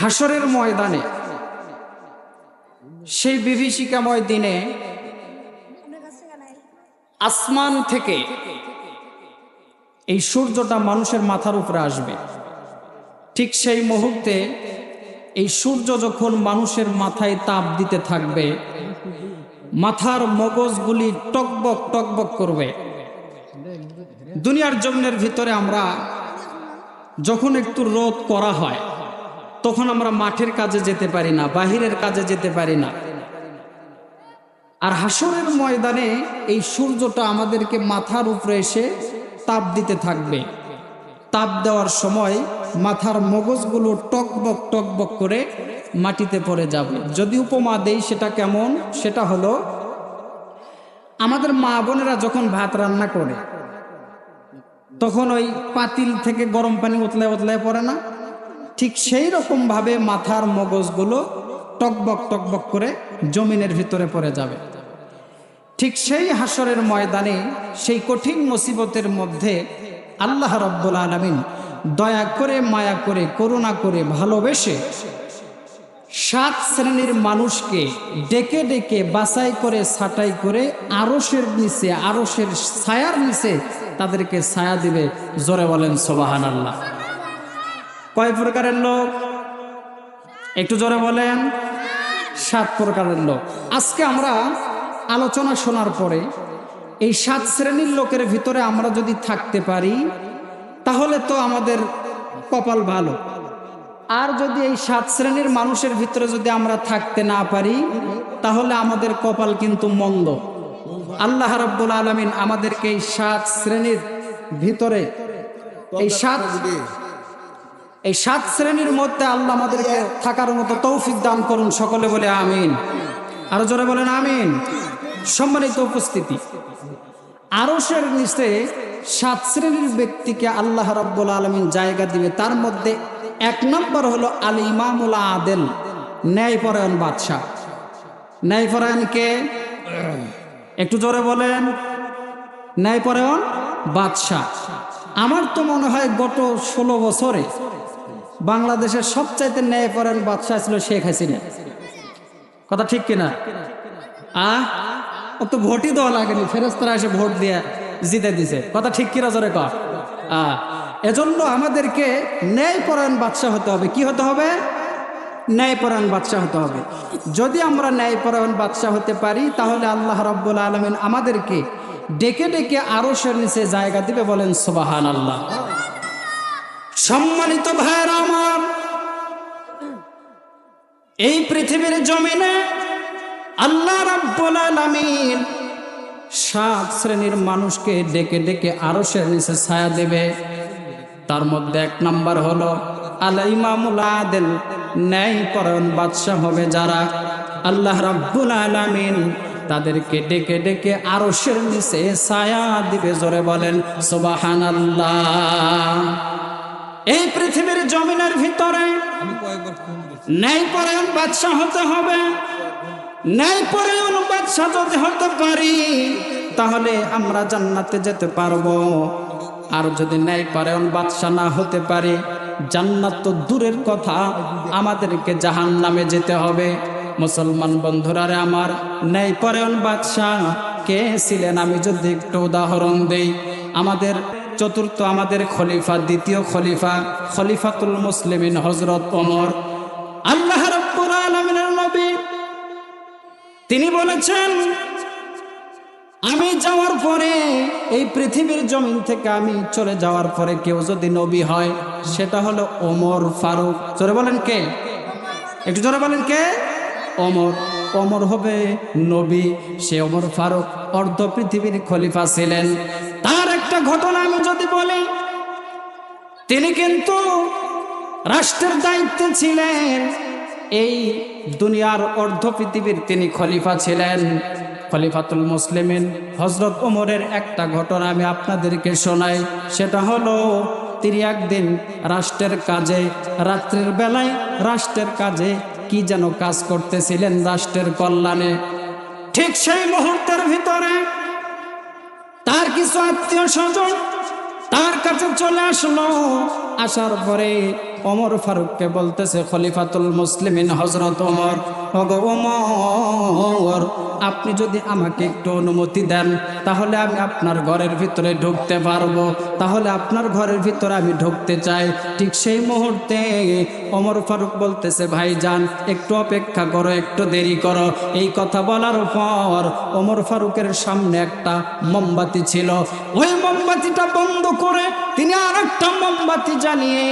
হাসরের ময়দানে। সেই বিভীষিকাময় দিনে আসমান থেকে এই সূর্যটা মানুষের মাথার উপরে আসবে। ঠিক সেই মুহূর্তে এই সূর্য যখন মানুষের মাথায় তাপ দিতে থাকবে, মাথার মগজগুলি টকবক টকবক করবে। দুনিয়ার জমিনের ভিতরে আমরা যখন একটু রোদ করা হয় তখন আমরা মাঠের কাজে যেতে পারি না, বাহিরের কাজে যেতে পারি না। আর হাসরের ময়দানে এই সূর্যটা আমাদেরকে মাথার উপরে এসে তাপ দিতে থাকবে। তাপ দেওয়ার সময় মাথার মগজগুলো টকবক টকবক করে মাটিতে পড়ে যাবে। যদি উপমা দেই সেটা কেমন? সেটা হলো, আমাদের মা বোনেরা যখন ভাত রান্না করে, তখন ওই পাতিল থেকে গরম পানি উতলে উতলে পড়ে না? ঠিক সেই রকম ভাবে মাথার মগজগুলো টকবক টকবক করে জমিনের ভিতরে পড়ে যাবে। ঠিক সেই হাসরের ময়দানে সেই কঠিন মুসিবতের মধ্যে আল্লাহ রব্বুল আলমিন দয়া করে, মায়া করে, করুণা করে ভালোবেসে সাত শ্রেণির মানুষকে ডেকে ডেকে বাছাই করে, ছাটাই করে আরসের নিচে আরসের ছায়ার নিচে তাদেরকে ছায়া দিবে। জোরে বলেন সোবাহান আল্লাহ কয় প্রকারের লোক? একটু জোরে বলেন। সাত প্রকারের লোক। আজকে আমরা আলোচনা শোনার পরে এই সাত শ্রেণির লোকের ভিতরে আমরা যদি থাকতে পারি, তাহলে তো আমাদের কপাল ভালো। আর যদি এই সাত শ্রেণির মানুষের ভিতরে যদি আমরা থাকতে না পারি, তাহলে আমাদের কপাল কিন্তু মন্দ। আল্লাহ রাব্বুল আলমিন আমাদেরকে এই সাত শ্রেণির ভিতরে এই সাত এই সাত শ্রেণির মধ্যে আল্লাহ আমাদেরকে থাকার মতো তৌফিক দান করুন সকলে বলে আমিন। আরও জোরে বলেন আমিন। সম্মানিত উপস্থিতি আরসের নিচে সাত শ্রেণির ব্যক্তিকে আল্লাহ রব্বুল আলমিন জায়গা দিবে। তার মধ্যে এক নম্বর হলো আল ইমামুল আদেল, ন্যায়পরায়ণ বাদশাহ। ন্যায়পরায়ণ কে? একটু জোরে বলেন। ন্যায়পরায়ণ বাদশাহ। আমার তো মনে হয় গত ষোলো বছরে বাংলাদেশের সবচাইতে ন্যায়পরায়ণ বাদশাহ ছিল শেখ হাসিনা। কথা ঠিক কিনা? আহ ও তো ভোটই দেওয়া লাগেনি ফেরস্তরা এসে ভোট দিয়ে জিতে দিছে। কথা ঠিক কিনা জোরে কর? আহ এজন্য আমাদেরকে ন্যায়পরায়ণ বাদশাহ হতে হবে। কি হতে হবে? ন্যায়পরায়ণ বাদশাহ হতে হবে। যদি আমরা ন্যায়পরায়ণ বাদশাহ হতে পারি, তাহলে আল্লাহ রব্বুল আলমিন আমাদেরকে ডেকে ডেকে আরও নিচে জায়গা দিবে বলেন সুবাহান আল্লাহ সম্মানিত ভাইয়ের আমার, এই পৃথিবীর জমিনে আল্লাহ রাব্বুল আলামিন সাত শ্রেণির মানুষকে ডেকে ডেকে আরও নিচে ছায়া দেবে। তার মধ্যে এক নাম্বার হলো আল ইমামুল আদেল ন্যায় পরায়ণ বাদশাহ হবে যারা আল্লাহ রাব্বুল আলামিন তাদেরকে ডেকে ডেকে আরশের নিচে ছায়া দিবে। জোরে বলেন, সুবহানাল্লাহ। এই পৃথিবীর জমিনের ভিতরে ন্যায় পরায়ণ বাদশাহ হতে হবে। ন্যায় পরায়ণ বাদশাহ যদি হতে পারি তাহলে আমরা জান্নাতে যেতে পারব। আর যদি ন্যায় পরায়ণ বাদশাহ না হতে পারে জান্নাত তো দূরের কথা। আমাদেরকে জাহান নামে যেতে হবে। মুসলমান বন্ধুরারে আমার ন্যায় পরায়ণ বাদশাহ কে ছিলেন? আমি যদি একটু উদাহরণ দেই। আমাদের চতুর্থ আমাদের খলিফা, দ্বিতীয় খলিফা, খলিফাতুল মুসলিমিন হজরত ওমর। আল্লাহ নবী, তিনি বলেছেন, আমি যাওয়ার পরে, এই পৃথিবীর জমিন থেকে আমি চলে যাওয়ার পরে কেউ যদি নবী হয়, সেটা হলো ওমর ফারুক। জোরে বলেন কে? একটু জোরে বলেন কে? অমর অমর হবে নবী, সে অমর ফারুক। অর্ধ পৃথিবীর খলিফা ছিলেন। ঘটনা আমি যদি বলি, তিনি কিন্তু রাষ্ট্রের দায়িত্বে ছিলেন। এই দুনিয়ার অর্ধ পৃথিবীর তিনি খলিফা ছিলেন, খলিফাতুল মুসলিমিন। হজরত ওমরের একটা ঘটনা আমি আপনাদেরকে শোনাই, সেটা হলো, তিনি একদিন রাষ্ট্রের কাজে, রাত্রের বেলায় রাষ্ট্রের কাজে কি যেন কাজ করতেছিলেন রাষ্ট্রের কল্যাণে। ঠিক সেই মুহূর্তের ভিতরে তার কিছু আত্মীয় স্বজন তার কাছে চলে আসলো। আসার পরে ওমর ফারুককে বলতেছে, খলিফাতুল মুসলিমিন হজরত ওমর। ওগো ওমর, আপনি যদি আমাকে একটু অনুমতি দেন, তাহলে আমি আপনার ঘরের ভিতরে ঢুকতে পারব। তাহলে আপনার ঘরের ভিতরে আমি ঢুকতে চাই। ঠিক সেই মুহূর্তে ওমর ফারুক বলতেছে ভাই যান একটু অপেক্ষা করো, একটু দেরি করো। এই কথা বলার পর ওমর ফারুকের সামনে একটা মোমবাতি ছিল। ওই মোমবাতিটা বন্ধ করে তিনি আর একটা মোমবাতি জ্বালিয়ে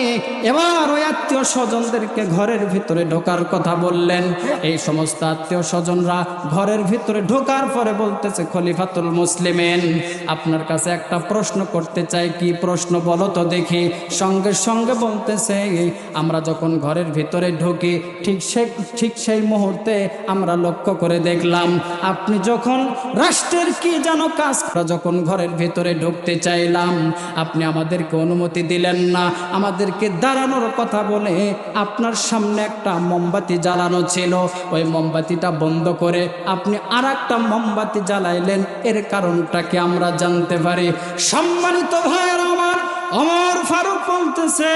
এবার ওই আত্মীয় স্বজনদেরকে ঘরের ভিতরে ঢোকার কথা বললেন। এই সমস্ত আত্মীয় স্বজনরা ঘরের ভিতরে ঢোকার পরে বলতেছে, খলিফাতুল মুসলিমেন, আপনার কাছে একটা প্রশ্ন করতে চাই, কি প্রশ্ন বলো তো দেখি। সঙ্গে সঙ্গে বলতেছে, আমরা যখন ঘরের ভিতরে ঢুকি, ঠিক সে, ঠিক সেই মুহূর্তে আমরা লক্ষ্য করে দেখলাম, আপনি যখন রাষ্ট্রের কি যেন কাজ যখন ঘরের ভিতরে ঢুকতে চাইলাম, আপনি আমাদেরকে অনুমতি দিলেন না, আমাদেরকে দাঁড়ানোর কথা বলে আপনার সামনে একটা মোমবাতি জ্বালানো ছিল। ওই মোমবাতিটা বন্ধ করে আপনি আর একটা মোমবাতি জ্বালাইলেন। এর কারণটা কি আমরা জানতে পারি? সম্মানিত ভাইয়ের আমার, অমর ফারুক বলতেছে,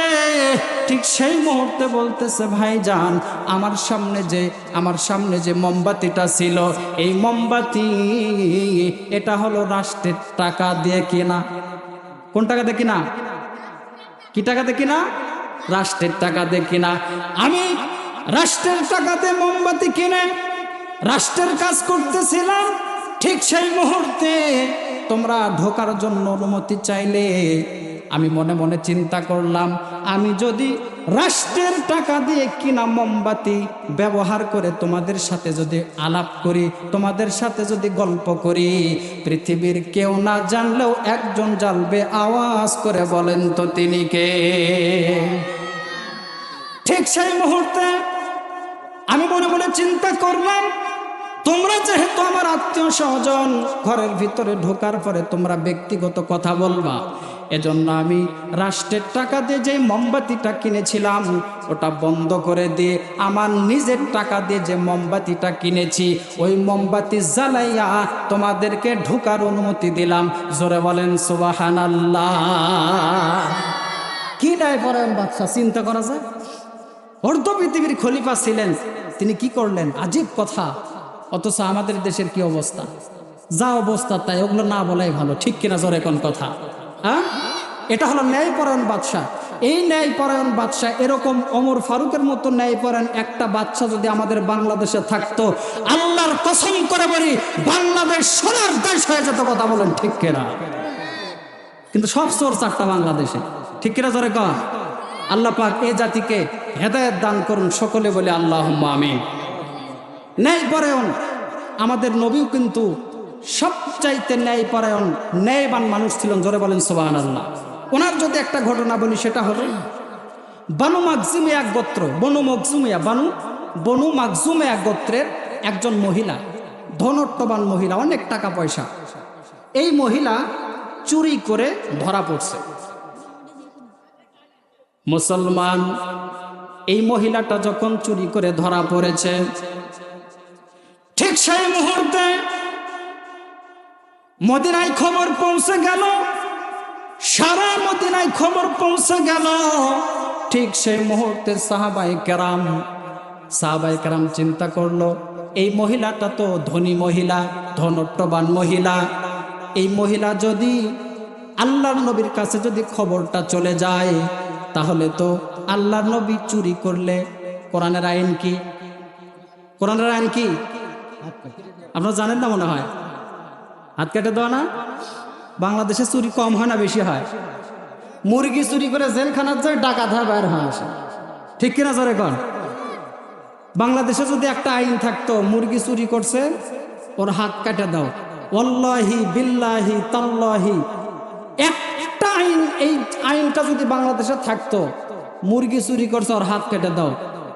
ঠিক সেই মুহূর্তে বলতেছে ভাই যান আমার সামনে যে, আমার সামনে যে মোমবাতিটা ছিল, এই মোমবাতি, এটা হলো রাষ্ট্রের টাকা দিয়ে কিনা। কোন টাকা দিয়ে কিনা? কি টাকাতে কিনা? রাষ্ট্রের টাকাতে কিনা? আমি রাষ্ট্রের টাকাতে মোমবাতি কিনে রাষ্ট্রের কাজ করতেছিলাম, ঠিক সেই মুহূর্তে তোমরা ঢোকার জন্য অনুমতি চাইলে আমি মনে মনে চিন্তা করলাম, আমি যদি রাষ্ট্রের টাকা দিয়ে কিনা মোমবাতি ব্যবহার করে তোমাদের সাথে যদি আলাপ করি, তোমাদের সাথে যদি গল্প করি, পৃথিবীর কেউ না জানলেও একজন জানবে আওয়াজ করে বলেন তো তিনি কে? ঠিক সেই মুহূর্তে আমি মনে মনে চিন্তা করলাম, তোমরা যেহেতু আমার আত্মীয় স্বজন ঘরের ভিতরে ঢোকার পরে তোমরা ব্যক্তিগত কথা বলবা, এজন্য আমি রাষ্ট্রের টাকা দিয়ে যে মোমবাতিটা কিনেছিলাম, ওটা বন্ধ করে দিয়ে আমার নিজের টাকা দিয়ে যে মোমবাতিটা কিনেছি, ওই মোমবাতি জ্বালাইয়া তোমাদেরকে ঢোকার অনুমতি দিলাম। জোরে বলেন সুবাহান আল্লাহ কি নাই পরায়ণ বাদশা চিন্তা করা যায়? অর্ধ পৃথিবীর খলিফা ছিলেন, তিনি কি করলেন? আজীব কথা। অথচ আমাদের দেশের কি অবস্থা? যা অবস্থা তাই, ওগুলো না বলাই ভালো। ঠিক কিনা জোরে এখন কথা? হ্যাঁ এটা হলো ন্যায়পরায়ণ বাদশাহ। এই ন্যায়পরায়ণ বাদশাহ এরকম অমর ফারুকের মতো ন্যায়পরায়ণ একটা বাচ্চা যদি আমাদের বাংলাদেশে থাকতো, আল্লাহর কসম করে বলি, বাংলাদেশ সোনার দেশ হয়ে যেত কথা বলেন ঠিক কিনা? কিন্তু সব চোর চারটা বাংলাদেশে। ঠিক কিনা জোরে কন? আল্লাহ পাক এ জাতিকে হেদায়ত দান করুন সকলে বলে আল্লাহ আমি ন্যায় পরায়ণ, আমাদের নবীও কিন্তু সবচাইতে ন্যায় পরায়ণ, ন্যায়বান মানুষ ছিলেন, জোরে বলেন সোবাহান আল্লাহ ওনার যদি একটা ঘটনা বলি, সেটা হলো, বানু মাকজুমে এক গোত্র, বনু মকজুমিয়া, বানু, বনু মাকজুমে এক গোত্রের একজন মহিলা, ধনট্টবান মহিলা, অনেক টাকা পয়সা। এই মহিলা চুরি করে ধরা পড়ছে। মুসলমান, এই মহিলাটা যখন চুরি করে ধরা পড়েছে, ঠিক সেই মুহূর্তে মদিনায় খবর পৌঁছে গেল, সারা মদিনায় খবর পৌঁছে গেল। ঠিক সেই মুহূর্তে সাহাবাই কেরাম সাহাবাই কেরাম চিন্তা করল, এই মহিলাটা তো ধনী মহিলা ধনট্টবান মহিলা। এই মহিলা যদি আল্লাহর নবীর কাছে যদি খবরটা চলে যায় তাহলে তো আল্লাহর নবী চুরি করলে কোরআনের আইন কি? কোরআনের আইন কি? আপনারা জানেন না মনে হয়? হাত কেটে দেওয়া না। বাংলাদেশে চুরি কম হয় না, বেশি হয়। মুরগি চুরি করে জেলখানার যায় ডাকাত হয় বাইর হয় আসে। ঠিক কিনা জোরে কন? বাংলাদেশে যদি একটা আইন থাকতো, মুরগি চুরি করছে, ওর হাত কাটে দাও। অল্লাহি বিল্লাহি তাল্লাহি। একটা আইন, এই আইনটা যদি বাংলাদেশে থাকতো, মুরগি চুরি করছে, ওর হাত কেটে দাও।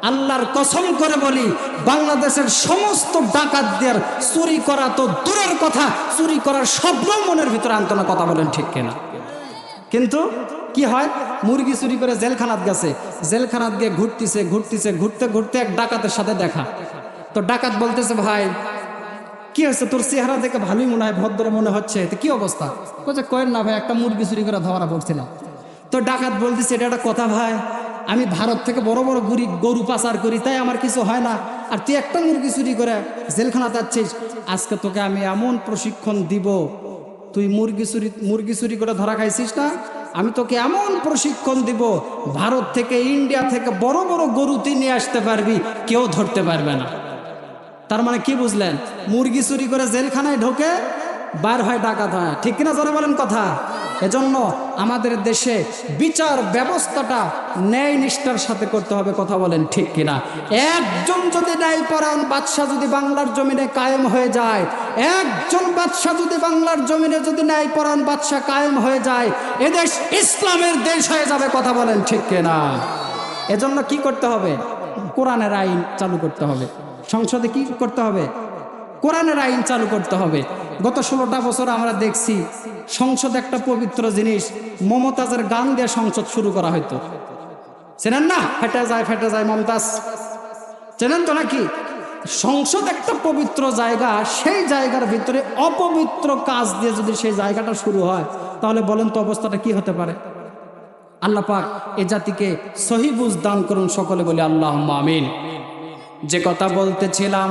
আল্লাহর কসম করে বলি, বাংলাদেশের সমস্ত ডাকাতদের চুরি করা তো দূরের কথা, চুরি করার স্বপ্ন মনের ভিতরে আনতো না কথা বলেন ঠিক কেনা? কিন্তু কি হয়? মুরগি চুরি করে জেলখানাত গেছে, জেলখানাত গিয়ে ঘুরতেছে ঘুরতেছে, ঘুরতে ঘুরতে এক ডাকাতের সাথে দেখা। তো ডাকাত বলতেছে, ভাই কি হয়েছে? তোর চেহারা দেখে ভালোই মনে হয়, ভদ্র মনে হচ্ছে। তো কি অবস্থা? কোথায় কয়েন না ভাই, একটা মুরগি চুরি করে ধরা পড়ছিলাম তো ডাকাত বলতেছে, এটা একটা কথা ভাই, আমি ভারত থেকে বড় বড় গুড়ি গরু পাচার করি, তাই আমার কিছু হয় না। আর তুই একটা মুরগি চুরি করে জেলখানা যাচ্ছিস, আজকে তোকে আমি এমন প্রশিক্ষণ দিব, তুই মুরগি চুরি মুরগি চুরি করে ধরা খাইছিস না? আমি তোকে এমন প্রশিক্ষণ দিব, ভারত থেকে ইন্ডিয়া থেকে বড় বড় গরু তুই নিয়ে আসতে পারবি, কেউ ধরতে পারবে না। তার মানে কি বুঝলেন? মুরগি চুরি করে জেলখানায় ঢোকে, বার হয় ডাকাত হয়। ঠিক কিনা জোরে বলেন কথা? এজন্য আমাদের দেশে বিচার ব্যবস্থাটা ন্যায় নিষ্ঠার সাথে করতে হবে, কথা বলেন ঠিক কিনা? একজন যদি ন্যায় পরায়ণ বাদশাহ যদি বাংলার জমিনে কায়েম হয়ে যায়, একজন বাদশাহ যদি বাংলার জমিনে যদি ন্যায় পরায়ণ বাদশাহ কায়েম হয়ে যায়, এদেশ ইসলামের দেশ হয়ে যাবে, কথা বলেন ঠিক কিনা? এজন্য কি করতে হবে? কোরআনের আইন চালু করতে হবে। সংসদে কি করতে হবে? কোরআনের আইন চালু করতে হবে। গত ষোলোটা বছর আমরা দেখছি সংসদ একটা পবিত্র জিনিস, মমতাজের গান দিয়ে সংসদ শুরু করা হয়তো চেনেন না? ফেটে যায় ফেটে যায় মমতাজ। চেনেন তো নাকি? সংসদ একটা পবিত্র জায়গা, সেই জায়গার ভিতরে অপবিত্র কাজ দিয়ে যদি সেই জায়গাটা শুরু হয়, তাহলে বলেন তো অবস্থাটা কি হতে পারে? আল্লাহ পাক এ জাতিকে সহিবুজ দান করুন সকলে বলে আল্লাহ আমিন। যে কথা বলতেছিলাম,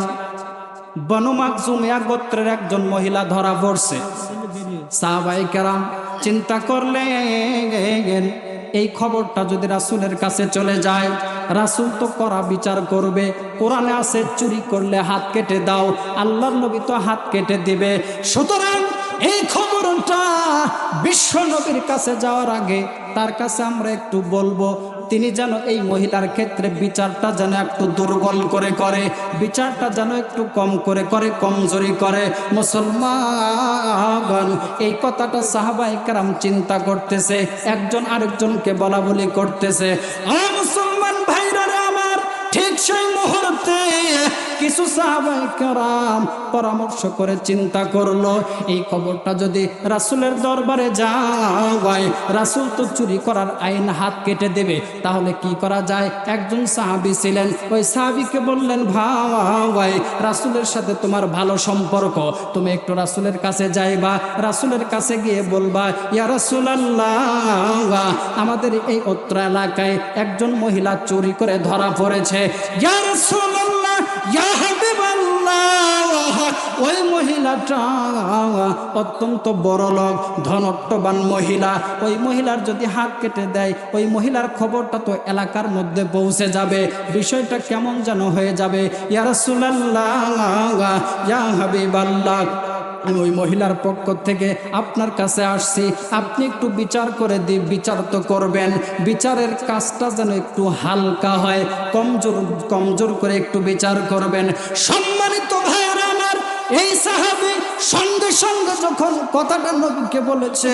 বনু মাকজুমিয়া গোত্রের একজন মহিলা ধরা পড়ছে। সাহাবাই কেরাম চিন্তা করলেন, এই খবরটা যদি রাসুলের কাছে চলে যায়, রাসুল তো করা বিচার করবে, কোরআনে আছে চুরি করলে হাত কেটে দাও, আল্লাহর নবী তো হাত কেটে দিবে। সুতরাং এই খবরটা বিশ্ব নবীর কাছে যাওয়ার আগে তার কাছে আমরা একটু বলব তিনি যেন এই মহিলার ক্ষেত্রে বিচারটা যেন একটু দুর্বল করে করে, বিচারটা যেন একটু কম করে করে, কমজোরি করে। মুসলমান, এই কথাটা সাহাবাই কারাম চিন্তা করতেছে, একজন আরেকজনকে বলা বলি করতেছে। মুসলমান ভাইরা আমার, ঠিক সেই মুহূর্তে কিছু সাহাবাই কারাম পরামর্শ করে চিন্তা করল, এই খবরটা যদি রাসুলের দরবারে যায় রাসুল তো চুরি করার আইন হাত কেটে দেবে, তাহলে কি করা যায়? একজন সাহাবি ছিলেন, ওই সাহাবিকে বললেন, ভাই, রাসুলের সাথে তোমার ভালো সম্পর্ক, তুমি একটু রাসুলের কাছে যাইবা, রাসুলের কাছে গিয়ে বলবা, ইয়া রাসুলাল্লাহ, আমাদের এই অত্র এলাকায় একজন মহিলা চুরি করে ধরা পড়েছে। ইয়া হাবিবাল্লাহ ওই মহিলাটা অত্যন্ত বড় লোক ধনট্টবান মহিলা। ওই মহিলার যদি হাত কেটে দেয়, ওই মহিলার খবরটা তো এলাকার মধ্যে পৌঁছে যাবে। বিষয়টা কেমন যেন হয়ে যাবে। ইয়া রাসূলুল্লাহ, ইয়া হাবিবাল্লাহ। আমি ওই মহিলার পক্ষ থেকে আপনার কাছে আসছি। আপনি একটু বিচার করে দিই বিচার তো করবেন। বিচারের কাজটা যেন একটু হালকা হয়, কমজোর কমজোর করে একটু বিচার করবেন। সম্মানিত ভাইয়েরা আমার, এই সাহাবি সঙ্গে সঙ্গে যখন কথাটা নবীকে বলেছে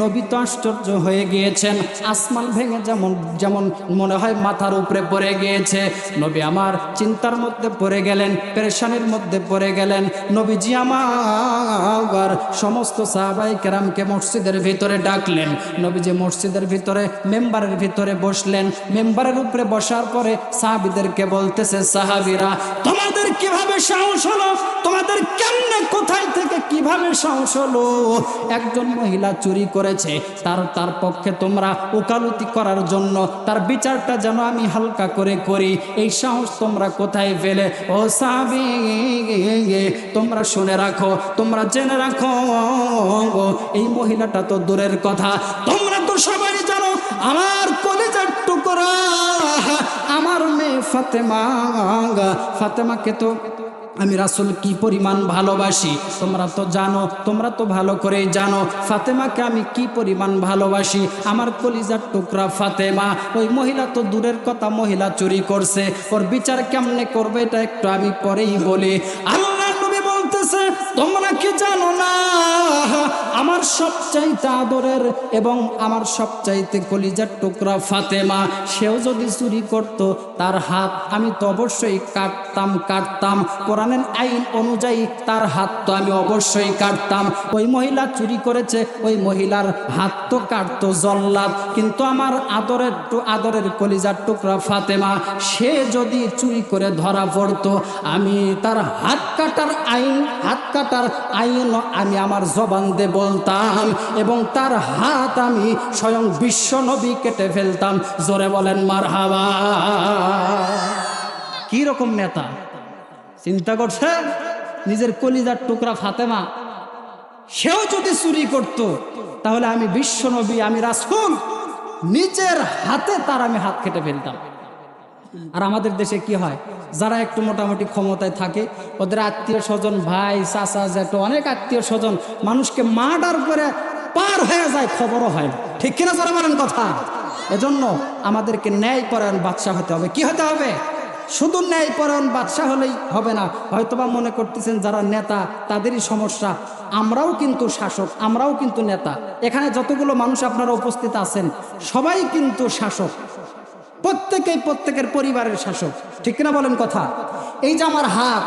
নবী তো আশ্চর্য হয়ে গিয়েছেন। আসমান ভেঙে যেমন যেমন মনে হয় মাথার উপরে পড়ে গিয়েছে। নবী আমার চিন্তার মধ্যে পড়ে গেলেন, পেরেশানির মধ্যে পড়ে গেলেন। নবীজি আমার সমস্ত সাহাবাই কেরামকে মসজিদের ভিতরে ডাকলেন। নবীজি মসজিদের ভিতরে, মেম্বারের ভিতরে বসলেন। মেম্বারের উপরে বসার পরে সাহাবিদেরকে বলতেছে, সাহাবিরা, তোমাদের কীভাবে সাহস হলো? তোমাদের কেমনে কোথায় থেকে কীভাবে সাহস একজন মহিলা চুরি করেছে, তার তার পক্ষে তোমরা ওকালতি করার জন্য তার বিচারটা যেন আমি হালকা করে করি। এই সাহস তোমরা কোথায় ফেলে ও সাবি তোমরা শুনে রাখো, তোমরা জেনে রাখো। এই মহিলাটা তো দূরের কথা। তোমরা তো সবাই জানো, আমার কলেজের টুকরা। আমার মেয়ে ফাতেমা, ফাতেমাকে তো আমি রাসুল কি পরিমাণ ভালোবাসি? তোমরা তো জানো, তোমরা তো ভালো করেই জানো। ফাতেমাকে আমি কি পরিমাণ ভালোবাসি? আমার কলিজার টুকরা ফাতেমা। ওই মহিলা তো দূরের কথা মহিলা চুরি করছে। ওর বিচার কেমনে করবে এটা একটু আমি পরেই বলি। আল্লাহ নবী বলতেছে, তোমরা সবচাইতে আদরের এবং আমার সবচাইতে কলিজার টুকরা ফাতেমা, সেও যদি চুরি করত তার হাত, আমি তো অবশ্যই কাটতাম কাটতাম। কোরআনের আইন অনুযায়ী তার হাত তো আমি অবশ্যই কাটতাম। ওই মহিলা চুরি করেছে, ওই মহিলার হাত তো কাটতো জল্লাদ। কিন্তু আমার আদরের আদরের কলিজার টুকরা ফাতেমা, সে যদি চুরি করে ধরা পড়তো, আমি তার হাত কাটার আইন, হাত কাটার আইন আমি আমার জবান দিয়ে বল বলতাম এবং তার হাত আমি স্বয়ং বিশ্ব নবী কেটে ফেলতাম। জোরে বলেন মার হাবা কি রকম নেতা? চিন্তা করছে? নিজের কলিজার টুকরা ফাতেমা। সেও যদি চুরি করত, তাহলে আমি বিশ্ব নবী, আমি রাসুল। নিজের হাতে তার আমি হাত কেটে ফেলতাম। আর আমাদের দেশে কি হয়? যারা একটু মোটামুটি ক্ষমতায় থাকে, ওদের আত্মীয় স্বজন, ভাই, চাচা জ্যাঠো অনেক আত্মীয় স্বজন মানুষকে মার্ডার করে পার হয়ে যায়, খবরও হয়। ঠিক কিনা যারা বলেন কথা? এজন্য আমাদেরকে ন্যায় পরায়ণ বাদশাহ হতে হবে। কি হতে হবে? শুধু ন্যায় পরায়ণ বাদশাহ হলেই হবে না। হয়তোবা মনে করতেছেন যারা নেতা, তাদেরই সমস্যা। আমরাও কিন্তু শাসক, আমরাও কিন্তু নেতা। এখানে যতগুলো মানুষ আপনারা উপস্থিত আছেন, সবাই কিন্তু শাসক। প্রত্যেকেই প্রত্যেকের পরিবারের শাসক। ঠিক না বলেন কথা? এই যে আমার হাত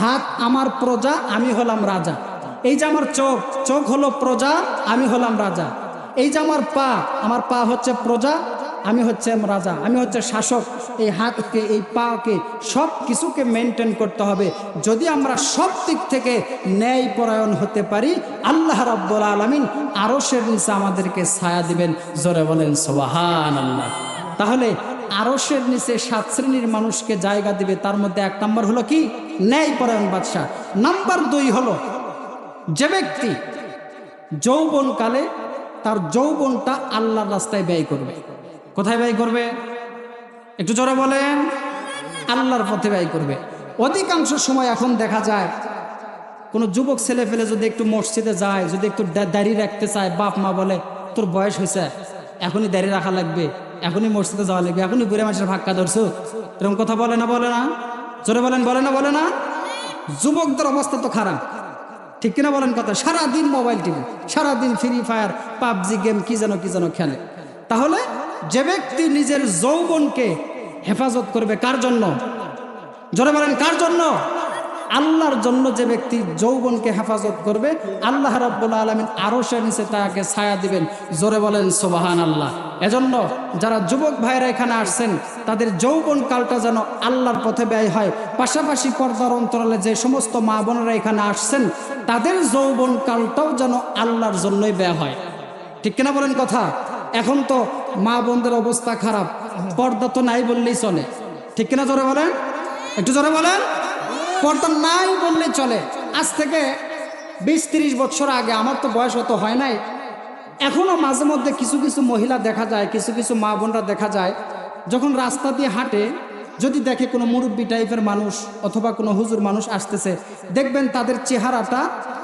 হাত আমার প্রজা, আমি হলাম রাজা। এই যে আমার চোখ চোখ হলো প্রজা, আমি হলাম রাজা। এই যে আমার পা আমার পা হচ্ছে প্রজা, আমি হচ্ছে রাজা। আমি হচ্ছে শাসক। এই হাতকে, এই পাকে সব কিছুকে মেনটেন করতে হবে। যদি আমরা সব দিক থেকে ন্যায় পরায়ণ হতে পারি, আল্লাহ রাব্বুল আলমিন আরশের নিচে আমাদেরকে ছায়া দিবেন। জোরে বলেন সোবাহান আল্লাহ তাহলে আরসের নিচে সাত শ্রেণির মানুষকে জায়গা দিবে, তার মধ্যে এক নম্বর হলো কি? ন্যায় পরায়ণ বাদশাহ। নাম্বার দুই হলো যে ব্যক্তি যৌবনকালে তার যৌবনটা আল্লাহর রাস্তায় ব্যয় করবে। কোথায় ব্যয় করবে? একটু জোরে বলেন। আল্লাহর পথে ব্যয় করবে। অধিকাংশ সময় এখন দেখা যায় কোনো যুবক ছেলে ফেলে যদি একটু মসজিদে যায়, যদি একটু দাড়ি রাখতে চায়, বাপ মা বলে, তোর বয়স হয়েছে, এখনই দাড়ি রাখা লাগবে। এখনই মসজিদে যাওয়া লাগবে, এখনই বুড়ে মানুষের ভাক্কা ধরছো। এরকম কথা বলে না বলে না। জোরে বলেন, বলে না বলে না। যুবকদের অবস্থা তো খারাপ। ঠিক কিনা বলেন কথা? সারাদিন মোবাইল টিভি, সারাদিন ফ্রি ফায়ার পাবজি গেম, কি যেন কি যেন খেলে। তাহলে যে ব্যক্তি নিজের যৌবনকে হেফাজত করবে কার জন্য? জোরে বলেন, কার জন্য? আল্লাহর জন্য যে ব্যক্তি যৌবনকে হেফাজত করবে, আল্লাহ রাব্বুল আলমিন আরও সে নিচে তাকে ছায়া দিবেন। জোরে বলেন সোবাহান আল্লাহ এজন্য যারা যুবক ভাইরা এখানে আসছেন, তাদের যৌবন কালটা যেন আল্লাহর পথে ব্যয় হয়। পাশাপাশি পর্দার অন্তরালে যে সমস্ত মা বোনেরা এখানে আসছেন, তাদের যৌবন কালটাও যেন আল্লাহর জন্যই ব্যয় হয়। ঠিক কিনা বলেন কথা? এখন তো মা বোনদের অবস্থা খারাপ, পর্দা তো নাই বললেই চলে। ঠিক কিনা জোরে বলেন? একটু জোরে বলেন? পর্দা নাই বললেই চলে। আজ থেকে বিশ তিরিশ বছর আগে আমার তো বয়স অত হয় নাই। এখনও মাঝে মধ্যে কিছু কিছু মহিলা দেখা যায়, কিছু কিছু মা বোনরা দেখা যায়, যখন রাস্তা দিয়ে হাঁটে, যদি দেখে কোনো মুরব্বী টাইপের মানুষ অথবা কোনো হুজুর মানুষ আসতেছে, দেখবেন তাদের চেহারাটা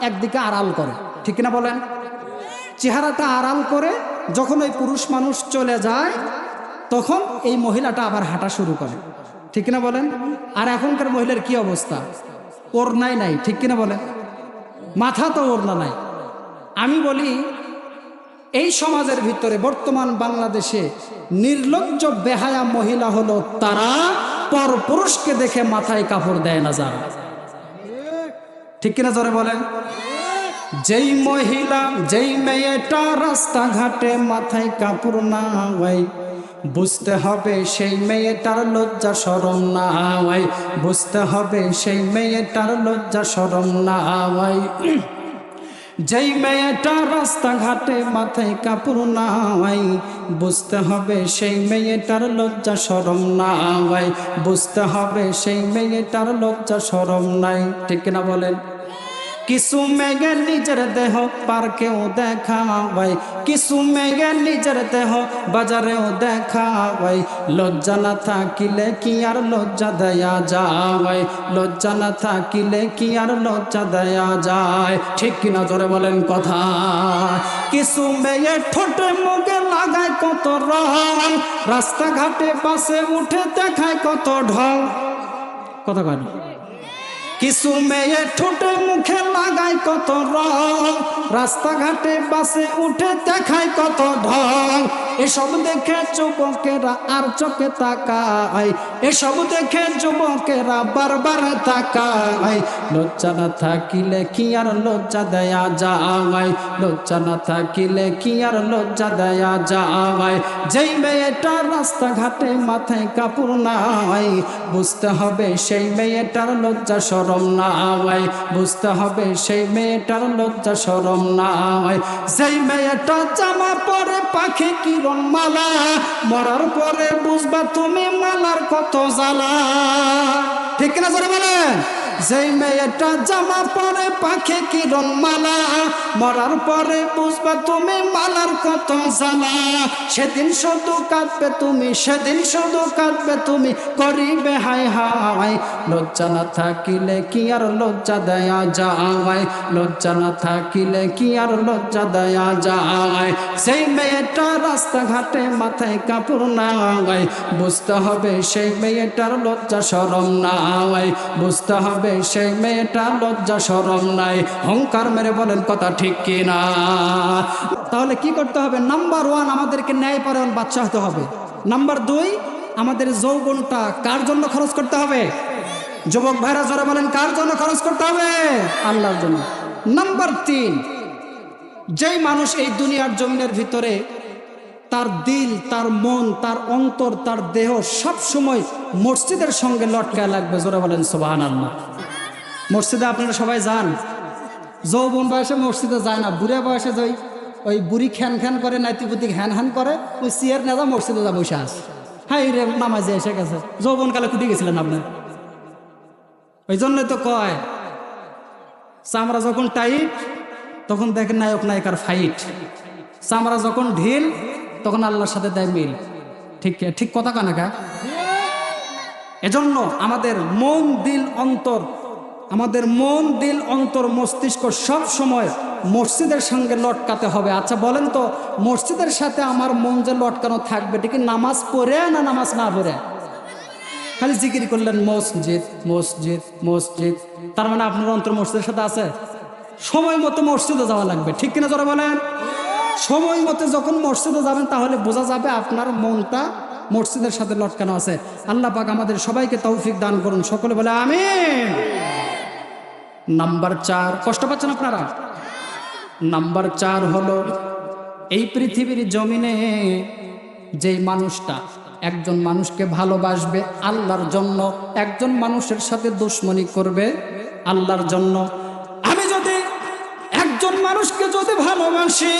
একদিকে আড়াল করে। ঠিক না বলেন? চেহারাটা আড়াল করে যখন ওই পুরুষ মানুষ চলে যায়, তখন এই মহিলাটা আবার হাঁটা শুরু করে। ঠিক কিনা বলেন? আর এখনকার মহিলার কি অবস্থা? ওড়নাই নাই, ঠিক কিনা বলেন? মাথা তো ওড়না নাই। আমি বলি, এই সমাজের ভিতরে বর্তমান বাংলাদেশে নির্লজ্জ, বেহায়া মহিলা হলো তারা পর পুরুষকে দেখে মাথায় কাপড় দেয় না যারা। ঠিক কিনা জোরে বলেন? যেই মহিলা, যেই মেয়েটা রাস্তাঘাটে মাথায় কাপড় না হয় বুঝতে হবে সেই মেয়েটার লজ্জা সরম না হয়। বুঝতে হবে সেই মেয়েটার লজ্জা সরম না হয়। যেই মেয়েটা রাস্তাঘাটে মাথায় কাপড় না হয়, বুঝতে হবে সেই মেয়েটার লজ্জা সরম না হয়। বুঝতে হবে সেই মেয়েটার লজ্জা সরম নাই। ঠিক না বলেন? কিছু মেঘে নিজের দেহ পার্কেও দেখা হয় কিছু মেঘে নিজের দেহ বাজারেও দেখা হয় লজ্জা না থাকিলে কি আর লজ্জা দেয়া যায় লজ্জা না থাকিলে কি আর লজ্জা দেয়া যায় ঠিক কিনা জোরে বলেন কথা কিছু মেয়ে ঠোঁটে মুখে লাগায় কত রং রাস্তাঘাটে বাসে উঠে দেখায় কত ঢং কথা কেন কিছু মেয়ে ঠোঁটে মুখে লাগায় কত রং, রাস্তাঘাটে বাসে উঠে দেখায় কত ঢং। এসব দেখে যুবকেরা আর চোখে তাকায়, এসব দেখে যুবকেরা বারবার তাকায়। লজ্জা না থাকিলে কি আর লজ্জা দেয়া যায়? লজ্জা না থাকিলে কি আর লজ্জা দেয়া যায়? যেই মেয়েটা রাস্তাঘাটে মাথায় কাপড় নাই, বুঝতে হবে সেই মেয়েটার লজ্জা সরম না হয়। বুঝতে হবে সেই মেয়েটার লজ্জা সরম হয়। সেই মেয়েটা জামা পরে পাখি কিরণ মালা, মরার পরে বুঝবা তুমি মালার কত জ্বালা। ঠিক কিনা সরে যেই মেয়েটা জামা পরে পাখি কিরণ মালা, মরার পরে বুঝবা তুমি মালার কত জ্বালা। সেদিন শুধু কাঁদবে তুমি, সেদিন শুধু কাঁদবে তুমি, করিবে হাই হাই লজ্জা না থাকিলে কি আর লজ্জা দেয়া যায়? লজ্জা না থাকিলে কি আর লজ্জা দেয়া যায়? সেই মেয়েটা রাস্তাঘাটে মাথায় কাপড় নাই, বুঝতে হবে সেই মেয়েটার লজ্জা সরম নাই। বুঝতে হবে সেই মেয়েটার লজ্জা সরম নাই। হংকার মেরে বলেন, কথা ঠিক কি না? তাহলে কি করতে হবে? নাম্বার ওয়ান আমাদেরকে ন্যায় পরায়ণ বাচ্চা হতে হবে। নাম্বার দুই, আমাদের যৌবনটা কার জন্য খরচ করতে হবে? যুবক ভাইরা জোরে বলেন, কার জন্য খরচ করতে হবে? আল্লাহর জন্য। নাম্বার তিন, যেই মানুষ এই দুনিয়ার জমিনের ভিতরে তার দিল, তার মন, তার অন্তর, তার দেহ সব সময় মসজিদের সঙ্গে লটকায় লাগবে। জোরে বলেন সোবাহান আল্লাহ মসজিদে আপনারা সবাই যান। যৌবন বয়সে মসজিদে যায় না, বুড়ে বয়সে যাই। ওই বুড়ি খ্যান খ্যান করে নাইতিপুতি হ্যান হ্যান করে, ওই সিয়ার নেতা মসজিদে যা বসে আস হাই রে, নামাজে এসে গেছে। যৌবনকালে কুটি গেছিলেন আপনার? ওই জন্যই তো কয়, চামড়া যখন টাইট, তখন দেখেন নায়ক নায়িকার ফাইট। চামড়া যখন ঢিল তখন আল্লাহর সাথে দেয় মিল। ঠিক ঠিক কথা কানা কানাকা এজন্য আমাদের মন, দিল, অন্তর, আমাদের মন, দিল, অন্তর, মস্তিষ্ক সব সময় মসজিদের সঙ্গে লটকাতে হবে। আচ্ছা বলেন তো, মসজিদের সাথে আমার মন যে লটকানো থাকবে, এটা কি নামাজ পড়ে না নামাজ না পড়ে? খালি জিকির করলেন, মসজিদ মসজিদ মসজিদ। তার মানে আপনার অন্তর মসজিদের সাথে আছে? সময় মতো মসজিদে যাওয়া লাগবে। ঠিক কিনা যারা বলেন? সময় মতো যখন মসজিদে যাবেন, তাহলে বোঝা যাবে আপনার মনটা মসজিদের সাথে লটকানো আছে। আল্লাহ পাক আমাদের সবাইকে তৌফিক দান করুন। সকলে বলে আমিন। নাম্বার চার, কষ্ট পাচ্ছেন আপনারা? নাম্বার চার হলো, এই পৃথিবীর জমিনে যেই মানুষটা একজন মানুষকে ভালোবাসবে, আল্লাহর জন্য একজন মানুষের সাথে দুশ্মনী করবে, আল্লাহর জন্য আমি একজন মানুষকে যদি ভালোবাসি,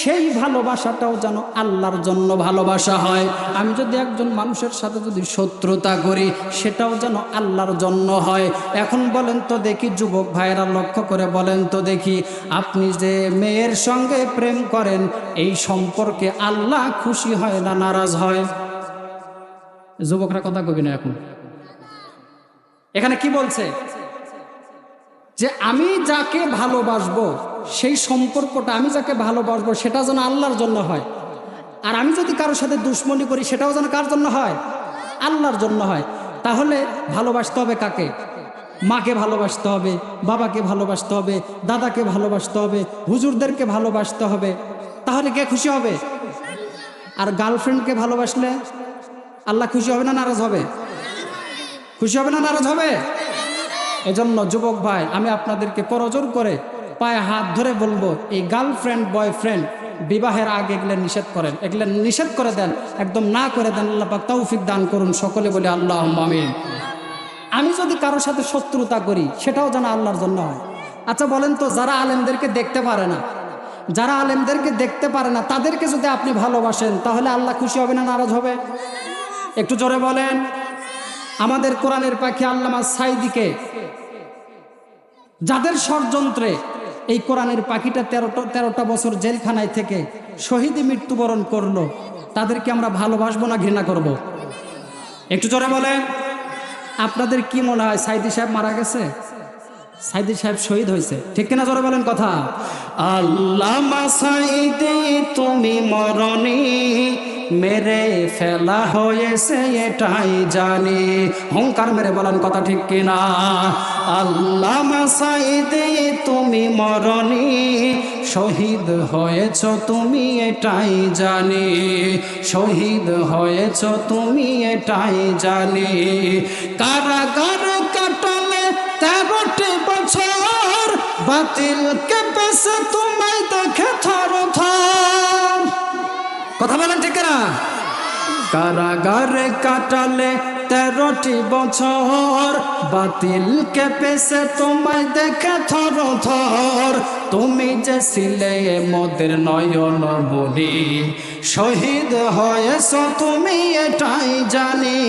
সেই ভালোবাসাটাও যেন আল্লাহর জন্য ভালোবাসা হয়। আমি যদি একজন মানুষের সাথে যদি শত্রুতা করি, সেটাও যেন আল্লাহর জন্য হয়। এখন বলেন তো দেখি, যুবক ভাইয়েরা লক্ষ্য করে বলেন তো দেখি, আপনি যে মেয়ের সঙ্গে প্রেম করেন, এই সম্পর্কে আল্লাহ খুশি হয় না নারাজ হয়? যুবকরা কথা কবি না এখন। এখানে কি বলছে? যে আমি যাকে ভালোবাসবো, সেই সম্পর্কটা আমি যাকে ভালোবাসবো, সেটা যেন আল্লাহর জন্য হয়। আর আমি যদি কারোর সাথে দুশ্মনী করি, সেটাও যেন কার জন্য হয়? আল্লাহর জন্য হয়। তাহলে ভালোবাসতে হবে কাকে? মাকে ভালোবাসতে হবে, বাবাকে ভালোবাসতে হবে, দাদাকে ভালোবাসতে হবে, হুজুরদেরকে ভালোবাসতে হবে। তাহলে কে খুশি হবে? আর গার্লফ্রেন্ডকে ভালোবাসলে আল্লাহ খুশি হবে না নারাজ হবে? খুশি হবে না নারাজ হবে? এজন্য, যুবক ভাই, আমি আপনাদেরকে করজোর করে পায়ে হাত ধরে বলব, এই গার্লফ্রেন্ড বয়ফ্রেন্ড বিবাহের আগে এগুলো নিষেধ করেন। এগুলো নিষেধ করে দেন, একদম না করে দেন, আল্লাহ পাক তৌফিক দান করুন, সকলে বলে আল্লাহ আমিন। আমি যদি কারোর সাথে শত্রুতা করি, সেটাও যেন আল্লাহর জন্য হয়। আচ্ছা বলেন তো, যারা আলেমদেরকে দেখতে পারে না, যারা আলেমদেরকে দেখতে পারে না, তাদেরকে যদি আপনি ভালোবাসেন, তাহলে আল্লাহ খুশি হবে না নারাজ হবে? একটু জোরে বলেন। আমাদের কোরআনের পাখি আল্লামা সাইদিকে। যাদের ষড়যন্ত্রে এই কোরআনের পাখিটা তেরোটা তেরোটা বছর জেলখানায় থেকে শহীদে মৃত্যুবরণ করল, তাদেরকে আমরা ভালোবাসবো না ঘৃণা করব। একটু জোরে বলেন। আপনাদের কি মনে হয়, সাইদি সাহেব মারা গেছে? সাইদি সাহেব শহীদ হয়েছে। ঠিক কিনা জোরে বলেন কথা? আল্লাহ সাইদি তুমি মরণী মেরে ফেলা হয়েছে এটাই জানি। হংকার মেরে বলেন কথা ঠিক কিনা? আল্লাহ সাইদি তুমি মরণী শহীদ হয়েছ তুমি এটাই জানি। শহীদ হয়েছ তুমি এটাই জানি। কারাগার থর কথা না কারাগারে কাটালে তেরোটি বছর। বাতিল কেঁপেছে তোমায় দেখে থর থর তুমি যে ছিলে মোদের নয়ন বলি, শহীদ হয়েছ তুমি এটাই জানি।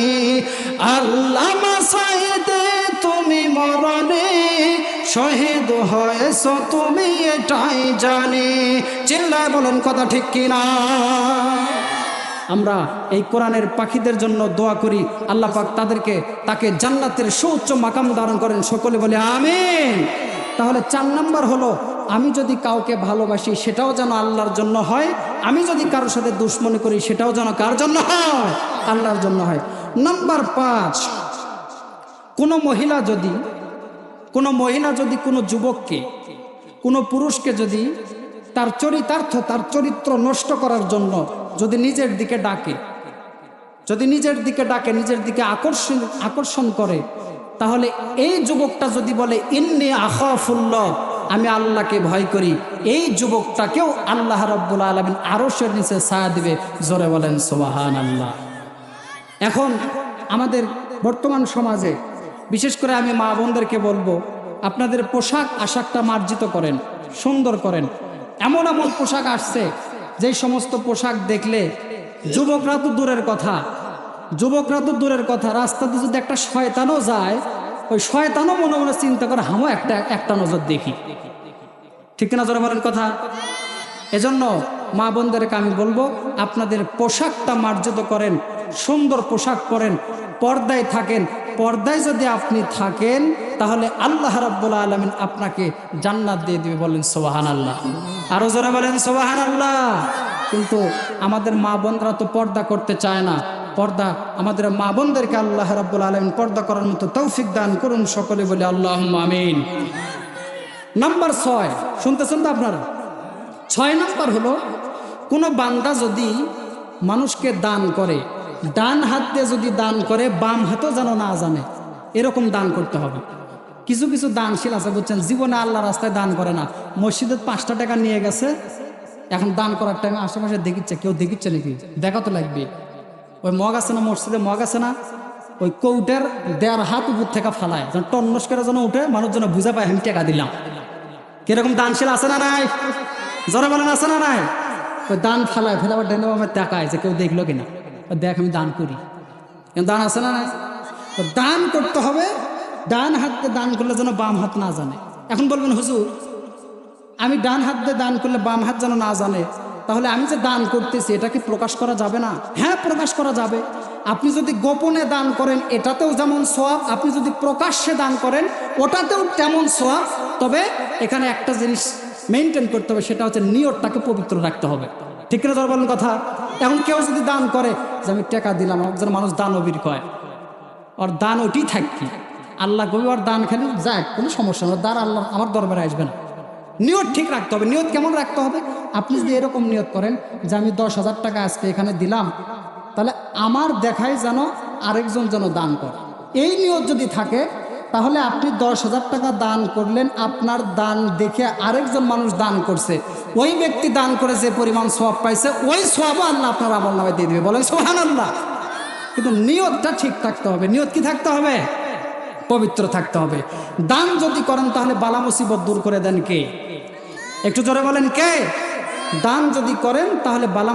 আল্লাহ তুমি মরণে শহীদ হয়েছ তুমি এটাই জানি। চিল্লায় বলেন কথা ঠিক কিনা? আমরা এই কোরআনের পাখিদের জন্য দোয়া করি, আল্লাহ পাক তাদেরকে তাকে জান্নাতের সুউচ্চ মাকাম ধারণ করেন সকলে বলে আমিন। তাহলে চার নাম্বার হলো, আমি যদি কাউকে ভালোবাসি সেটাও যেন আল্লাহর জন্য হয়, আমি যদি কারোর সাথে দুশ্মনী করি সেটাও যেন কার জন্য হয়? আল্লাহর জন্য হয়। নাম্বার পাঁচ, কোনো মহিলা যদি কোনো মহিলা যদি কোনো যুবককে, কোনো পুরুষকে যদি তার চরিতার্থ, তার চরিত্র নষ্ট করার জন্য যদি নিজের দিকে ডাকে, যদি নিজের দিকে ডাকে, নিজের দিকে আকর্ষণ আকর্ষণ করে, তাহলে এই যুবকটা যদি বলে, ইন্নি আখাফুল্লাহ, আমি আল্লাহকে ভয় করি। এই যুবকটাকেও আল্লাহ রব্বুল আলমিন আরশের নিচে ছায়া দিবে, জোরে বলেন সোবাহান আল্লাহ এখন আমাদের বর্তমান সমাজে বিশেষ করে আমি মা বোনদেরকে বলব, আপনাদের পোশাক আশাকটা মার্জিত করেন, সুন্দর করেন। এমন এমন পোশাক আসছে, যেই সমস্ত পোশাক দেখলে যুবকরা তো দূরের কথা, যুবকরা তো দূরের কথা রাস্তাতে যদি একটা শয়তানও যায়, ওই শয়তানও মনে মনে চিন্তা করে হামও একটা একটা নজর দেখি। ঠিক কিনা জোরে বলেন কথা? এজন্য মা বোনদেরকে আমি বলব, আপনাদের পোশাকটা মার্জিত করেন, সুন্দর পোশাক পরেন, পর্দায় থাকেন। পর্দায় যদি আপনি থাকেন, তাহলে আল্লাহ রাব্বুল আলমিন আপনাকে জান্নাত দিয়ে দিবে বলেন সোবাহান আল্লাহ আরও জোরে বলেন সোবাহান আল্লাহ কিন্তু আমাদের মা বোনরা তো পর্দা করতে চায় না। পর্দা আমাদের মা বোনদেরকে আল্লাহ রাব্বুল আলমিন পর্দা করার মতো তৌফিক দান করুন সকলে বলে আল্লাহ আমিন। নাম্বার ছয়, শুনতেছেন তো আপনারা? ছয় নাম্বার হলো, কোনো বান্দা যদি মানুষকে দান করে, ডান হাত যদি দান করে, বাম হাতও যেন না জানে, এরকম দান করতে হবে। কিছু কিছু দানশীল আছে, বুঝছেন, জীবনে আল্লাহ রাস্তায় দান করে না। মসজিদে পাঁচটা টাকা নিয়ে গেছে, এখন দান করার টাইমে আশেপাশে দেখিচ্ছে, কেউ দেখিচ্ছে নাকি? দেখা তো লাগবে। ওই মগ আছে না, মসজিদে মগ আছে না? ওই কৌটের দেড় হাত উপর থেকে ফালায়, যেন টন্নস করে যেন উঠে, মানুষ যেন বুঝা পায়, আমি টাকা দিলাম। কীরকম দানশীল আছে না নাই? জরে বলেন, আছে না নাই? দান ফালায়, ফেলে আবার ডেনে আমার তাকায় যে কেউ দেখল কিনা। দেখ, আমি দান করি। দান আছে না নাই? দান করতে হবে, ডান হাত দিয়ে দান করলে যেন বাম হাত না জানে। এখন বলবেন, হুজুর, আমি ডান হাত দিয়ে দান করলে বাম হাত যেন না জানে, তাহলে আমি যে দান করতেছি, এটা কি প্রকাশ করা যাবে না? হ্যাঁ প্রকাশ করা যাবে। আপনি যদি গোপনে দান করেন, এটাতেও যেমন সোয়াব আপনি যদি প্রকাশ্যে দান করেন, ওটাতেও তেমন সোয়াব তবে এখানে একটা জিনিস মেনটেন করতে হবে, সেটা হচ্ছে নিয়তটাকে পবিত্র রাখতে হবে। ঠিক না ধর বলেন কথা? এখন কেউ যদি দান করে, যে আমি টাকা দিলাম, একজন মানুষ দানবীর কয়। ওর দান ওইটি থাকি আল্লাহ কবি ওর দান খেলে যাক, কোনো সমস্যা না দান আল্লাহ, আমার দরবারে আসবে না। নিয়ত ঠিক রাখতে হবে, নিয়ত কেমন রাখতে হবে? আপনি যদি এরকম নিয়ত করেন যে আমি দশ হাজার টাকা আজকে এখানে দিলাম, তাহলে আমার দেখাই যেন আরেকজন যেন দান করে। এই নিয়ত যদি থাকে তাহলে আপনি দশ হাজার টাকা দান করলেন, আপনার দান দেখে আরেকজন মানুষ দান করছে। ওই ব্যক্তি দান করে যে পরিমাণ সোয়াব পাইছে, ওই সোয়াবও আল্লাহ আপনার আমল নামে দিয়ে দেবে। বলেন সোহান আল্লাহ কিন্তু নিয়তটা ঠিক থাকতে হবে। নিয়ত কি থাকতে হবে? পবিত্র থাকতে হবে। দান যদি করেন, তাহলে বালা মুসিবত দূর করে দেন কে? একটু জোরে বলেন কে? দান যদি করেন, তাহলে বালা